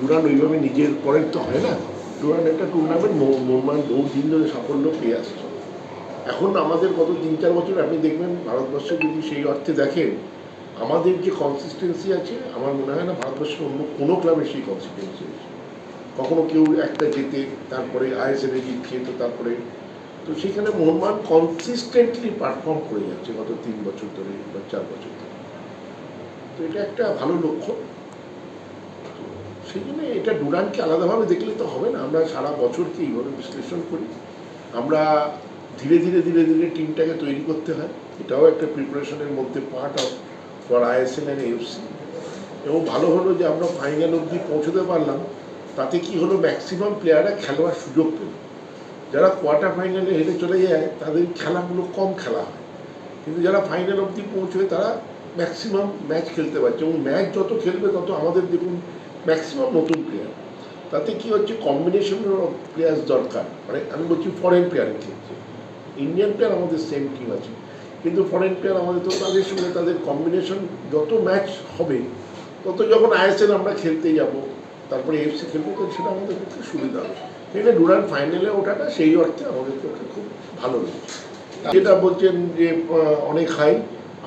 Duran ওইভাবে নিজের পরের তো হয় না। ডুরান একটা টুর্নামেন্ট মোহমান বহু দিন ধরে সাফল্য পেয়ে আসছে। এখন আমাদের গত তিন চার বছর আপনি দেখবেন, ভারতবর্ষে যদি সেই অর্থে দেখেন, আমাদের যে কনসিস্টেন্সি আছে, আমার মনে হয় না ভারতবর্ষের অন্য কোনো ক্লাবের সেই কনসিস্টেন্সি আছে। কখনো কেউ একটা জেতে, তারপরে আইএসএলে জিতছে, তো তারপরে তো সেখানে মোহনবাগান কনসিস্টেন্টলি পারফর্ম করে যাচ্ছে গত তিন বছর ধরে বা চার বছর ধরে। তো এটা একটা ভালো লক্ষ্য। সেই জন্য এটা ডুরানকে আলাদাভাবে দেখলে তো হবে না। আমরা সারা বছরকে এইভাবে বিশ্লেষণ করি? আমরা ধীরে ধীরে ধীরে ধীরে টিমটাকে তৈরি করতে হয়। এটাও একটা প্রিপারেশনের মধ্যে part of for ISL and FC. এবং ভালো হলো যে আমরা ফাইনাল অবধি পৌঁছতে পারলাম। তাতে কি হলো, ম্যাক্সিমাম প্লেয়াররা খেলোয়ার সুযোগ পেল। যারা কোয়ার্টার ফাইনালে হেরে চলে যায়, তাদের খেলাগুলো কম খেলা হয়। কিন্তু যারা ফাইনাল অবধি পৌঁছবে, তারা ম্যাক্সিমাম ম্যাচ খেলতে পারছে। এবং ম্যাচ যত খেলবে, তত আমাদের দেখুন ম্যাক্সিমাম নতুন প্লেয়ার তাতে কি হচ্ছে? কম্বিনেশন অফ প্লেয়ার্স দরকার। মানে আমি বলছি ফরেন প্লেয়ারের ক্ষেত্রে। ইন্ডিয়ান প্লেয়ার আমাদের সেম টিম আছে। কিন্তু ফরেন প্লেয়ার আমাদের তো তাদের সঙ্গে তাদের কম্বিনেশন যত ম্যাচ হবে, তত যখন আইএসএল আমরা খেলতে যাব, তারপরে এফসি খেলব তো সেটা আমাদের পক্ষে সুবিধা হবে। এটা ডুরান ফাইনালে ওঠাটা, সেই অর্থে আমাদের পক্ষে খুব ভালো লেগেছে যেটা বলছেন যে অনেক হাই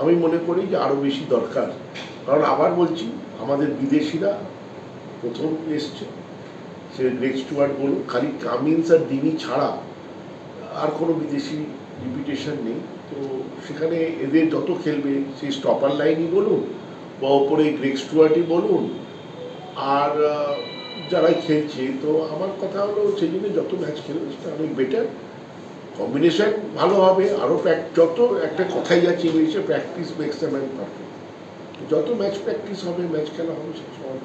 আমি মনে করি যে আরও বেশি দরকার। কারণ আবার বলছি, আমাদের বিদেশিরা প্রথম এসছে সে গ্রেট স্টুয়ার্ট বলুন খালি কামিন্স আর ডিনি ছাড়া আর কোনো বিদেশি রিপিটেশন নেই। তো সেখানে এদের যত খেলবে সেই স্টপার লাইনই বলুন বা ওপরে গ্রেক স্টুয়ার্টই বলুন আর আহ, যারা খেলছে। তো আমার কথা হলো সেই জন্য যত ম্যাচ খেলবে সেটা অনেক বেটার কম্বিনেশন ভালো হবে আরও যত একটা কথাই আছে ইংলিশে প্র্যাকটিস মেক্স ম্যান পারফেক্ট যত ম্যাচ প্র্যাকটিস হবে ম্যাচ খেলা হবে সে সবার